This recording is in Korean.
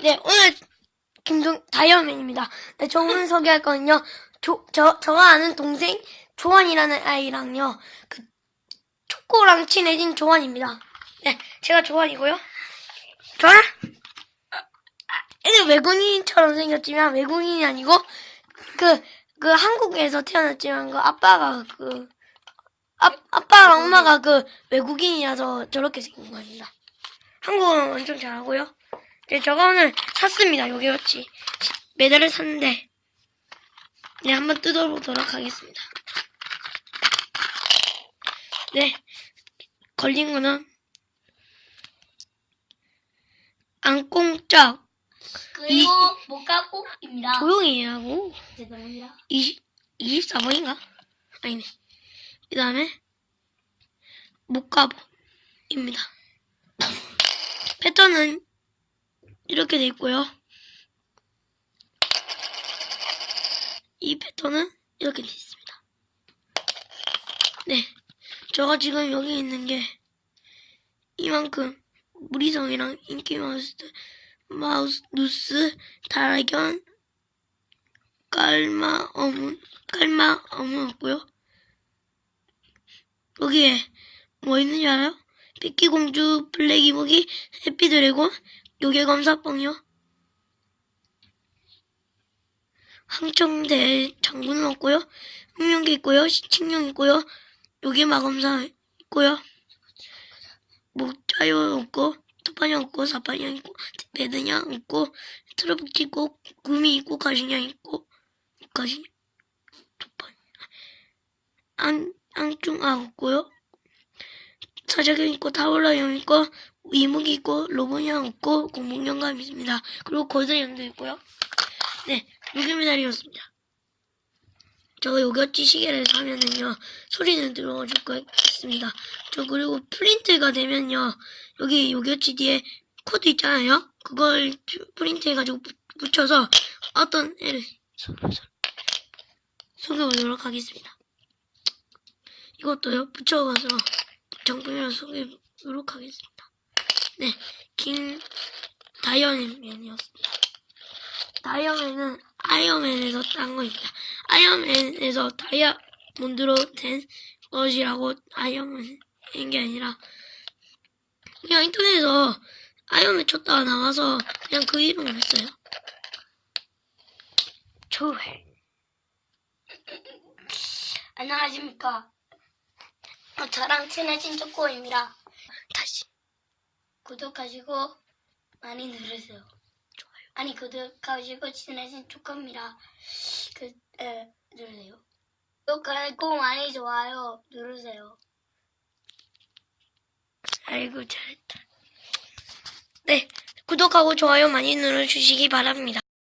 네, 오늘 김동 다이어맨입니다. 네, 저 오늘 소개할 거는요. 조, 저 저가 아는 동생 조원이라는 아이랑요. 그 초코랑 친해진 조원입니다. 네, 제가 조원이고요. 저는 애들 외국인처럼 생겼지만 외국인이 아니고 그그 한국에서 태어났지만 그 아빠가 그 아, 아빠랑 엄마가 그 외국인이라서 저렇게 생긴 겁니다. 한국어는 엄청 잘하고요. 네, 오늘 샀습니다. 여기였지. 메달을 샀는데, 네, 한번 뜯어보도록 하겠습니다. 네, 걸린 거는, 안꽁짝, 그리고 모카국입니다. 조용히 하고, 죄송합니다. 20, 24번인가? 아니네. 그 다음에, 목가보입니다. 패턴은 이렇게 돼 있고요. 이 패턴은 이렇게 돼 있습니다. 네. 제가 지금 여기 있는 게 이만큼 무리성이랑 인기 마우스, 마우스, 누스, 달견, 깔마, 어문, 깔마, 어문이었고요. 여기에 뭐 있는지 알아요? 피키공주, 블랙이모기, 해피드래곤, 요괴 검사뻥이요. 항청대 장군은 없고요. 흑룡기 있고요. 시칭령 있고요. 요괴 마검사 있고요. 목자요 없고, 토파냥 없고, 사파냥 있고, 배드냥 있고, 트러북지 있고, 구미 있고, 가시냥 있고, 가시, 토파냥. 안, 앙충아 없고요. 사자경 있고 타올라형 있고 이목이 있고 로봇형 있고 공복영감 있습니다. 그리고 고드형도 있고요. 네, 6일메달이었습니다. 저 요겨치 시계를 사면은요 소리는 들어줄 거 있습니다. 저 그리고 프린트가 되면요 여기 요겨치 뒤에 코드 있잖아요. 그걸 프린트해가지고 붙- 붙여서 어떤 애를 소개해보도록 하겠습니다. 이것도요 붙여가서 정품이랑 소개하도록 하겠습니다. 네, 긴 다이어맨이었습니다. 다이어맨은 아이언맨에서 딴 거입니다. 아이언맨에서 다이아몬드로 된 것이라고 아이언맨인 게 아니라 그냥 인터넷에서 아이언맨 쳤다가 나와서 그냥 그 이름을 했어요. 조회. 안녕하십니까. 어, 저랑 친해진 초코입니다. 다시. 구독하시고 많이 누르세요. 좋아요. 아니 구독하시고 친해진 초코입니다. 그 에, 누르세요. 구독하고 많이 좋아요 누르세요. 아이고 잘했다. 네, 구독하고 좋아요 많이 눌러주시기 바랍니다.